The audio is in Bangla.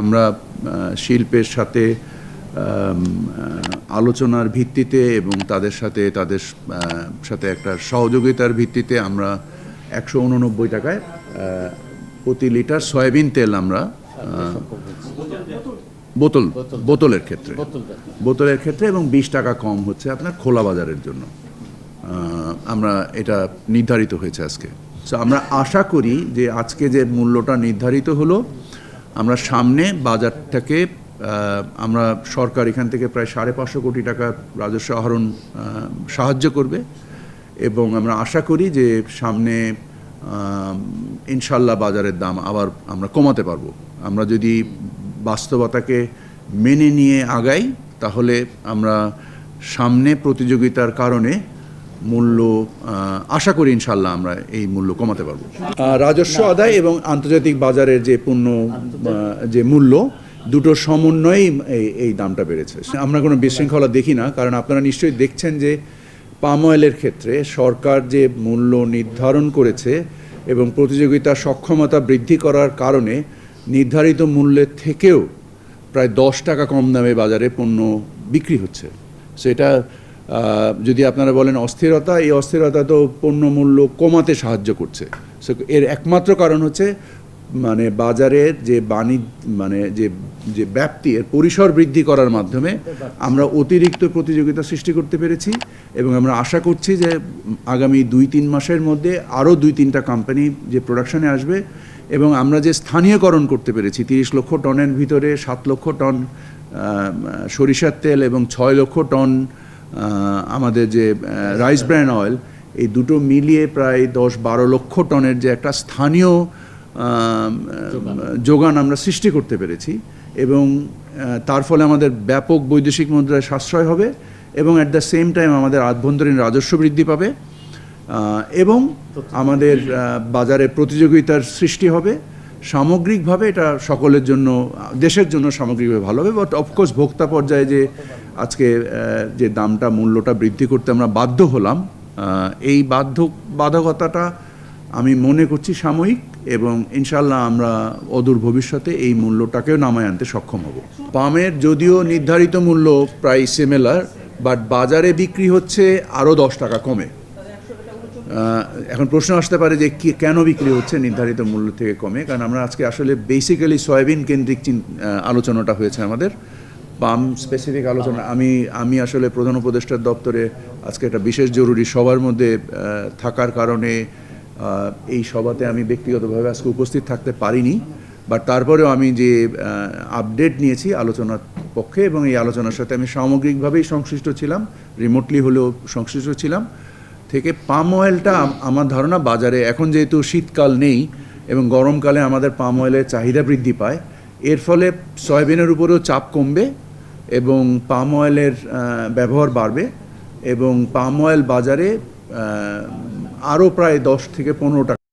আমরা শিল্পের সাথে আলোচনার ভিত্তিতে এবং তাদের সাথে তাদের সাথে একটা সহযোগিতার ভিত্তিতে আমরা একশো উননব্বই টাকায় প্রতি লিটার সয়াবিন তেল আমরা বোতল, বোতলের ক্ষেত্রে বোতলের ক্ষেত্রে এবং বিশ টাকা কম হচ্ছে আপনার খোলা বাজারের জন্য। আমরা এটা নির্ধারিত হয়েছে আজকে। সো আমরা আশা করি যে আজকে যে মূল্যটা নির্ধারিত হলো আমরা সামনে বাজারটাকে আমরা সরকার এখান থেকে প্রায় সাড়ে পাঁচশো কোটি টাকা রাজস্ব আহরণ সাহায্য করবে এবং আমরা আশা করি যে সামনে ইনশাল্লাহ বাজারের দাম আবার আমরা কমাতে পারব। আমরা যদি বাস্তবতাকে মেনে নিয়ে আগাই, তাহলে আমরা সামনে প্রতিযোগিতার কারণে মূল্য আশা করি ইনশাল্লাহ আমরা এই মূল্য কমাতে পারব। রাজস্ব আদায় এবং আন্তর্জাতিক বাজারের যে পণ্য যে মূল্য দুটো সমন্বয়েই এই দামটা বেড়েছে। আমরা কোনো বিশৃঙ্খলা দেখি না, কারণ আপনারা নিশ্চয়ই দেখছেন যে পাম অয়েলের ক্ষেত্রে সরকার যে মূল্য নির্ধারণ করেছে এবং প্রতিযোগিতা সক্ষমতা বৃদ্ধি করার কারণে নির্ধারিত মূল্যের থেকেও প্রায় দশ টাকা কম দামে বাজারে পণ্য বিক্রি হচ্ছে। সেটা যদি আপনারা বলেন অস্থিরতা এই অস্থিরতা তো পণ্য মূল্য কমাতে সাহায্য করছে। So, এর একমাত্র কারণ হচ্ছে মানে বাজারের যে বাণিজ্য মানে যে যে ব্যাপ্তি এর পরিসর বৃদ্ধি করার মাধ্যমে আমরা অতিরিক্ত প্রতিযোগিতা সৃষ্টি করতে পেরেছি এবং আমরা আশা করছি যে আগামী দুই তিন মাসের মধ্যে আরও দুই তিনটা কোম্পানি যে প্রোডাকশনে আসবে এবং আমরা যে স্থানীয়করণ করতে পেরেছি তিরিশ লক্ষ টনের ভিতরে সাত লক্ষ টন সরিষার তেল এবং ছয় লক্ষ টন আমাদের যে রাইস ব্র্যান্ড অয়েল এই দুটো মিলিয়ে প্রায় দশ বারো লক্ষ টনের যে একটা স্থানীয় যোগান। আমরা সৃষ্টি করতে পেরেছি এবং তার ফলে আমাদের ব্যাপক বৈদেশিক মুদ্রায় সাশ্রয় হবে এবং অ্যাট দ্য সেম টাইম আমাদের আভ্যন্তরীণ রাজস্ব বৃদ্ধি পাবে এবং আমাদের বাজারে প্রতিযোগিতার সৃষ্টি হবে। সামগ্রিকভাবে এটা সকলের জন্য দেশের জন্য সামগ্রিকভাবে ভালো হবে বাট অফকোর্স ভোক্তা পর্যায়ে যে আজকে যে দামটা, মূল্যটা বৃদ্ধি করতে আমরা বাধ্য হলাম এই বাধ্য, বাধকতাটা আমি মনে করছি সাময়িক এবং ইনশাল্লাহ আমরা অদূর ভবিষ্যতে এই মূল্যটাকেও নামায় আনতে সক্ষম হব। পামের যদিও নির্ধারিত মূল্য প্রায় সিমিলার বাট বাজারে বিক্রি হচ্ছে আরও দশ টাকা কমে। এখন প্রশ্ন আসতে পারে যে কি, কেন বিক্রি হচ্ছে নির্ধারিত মূল্য থেকে কমে? কারণ আমরা আজকে আসলে বেসিক্যালি সয়াবিন কেন্দ্রিক চিন- আলোচনাটা হয়েছে আমাদের। পাম স্পেসিফিক আলোচনা, আমি আমি আসলে প্রধান উপদেষ্টার দপ্তরে আজকে একটা বিশেষ জরুরি সবার মধ্যে থাকার কারণে এই সভাতে আমি ব্যক্তিগতভাবে আজকে উপস্থিত থাকতে পারিনি বাট তারপরেও আমি যে আপডেট নিয়েছি আলোচনার পক্ষে এবং এই আলোচনার সাথে আমি সামগ্রিকভাবেই সংশ্লিষ্ট ছিলাম রিমোটলি হলেও সংশ্লিষ্ট ছিলাম, থেকে পাম অয়েলটা আমার ধারণা বাজারে এখন যেহেতু শীতকাল নেই এবং গরমকালে আমাদের পাম অয়েলের চাহিদা বৃদ্ধি পায়, এর ফলে সয়াবিনের উপরেও চাপ কমবে এবং পাম অয়েলের ব্যবহার বাড়বে এবং পাম অয়েল বাজারে আরও প্রায় দশ থেকে পনেরো টাকা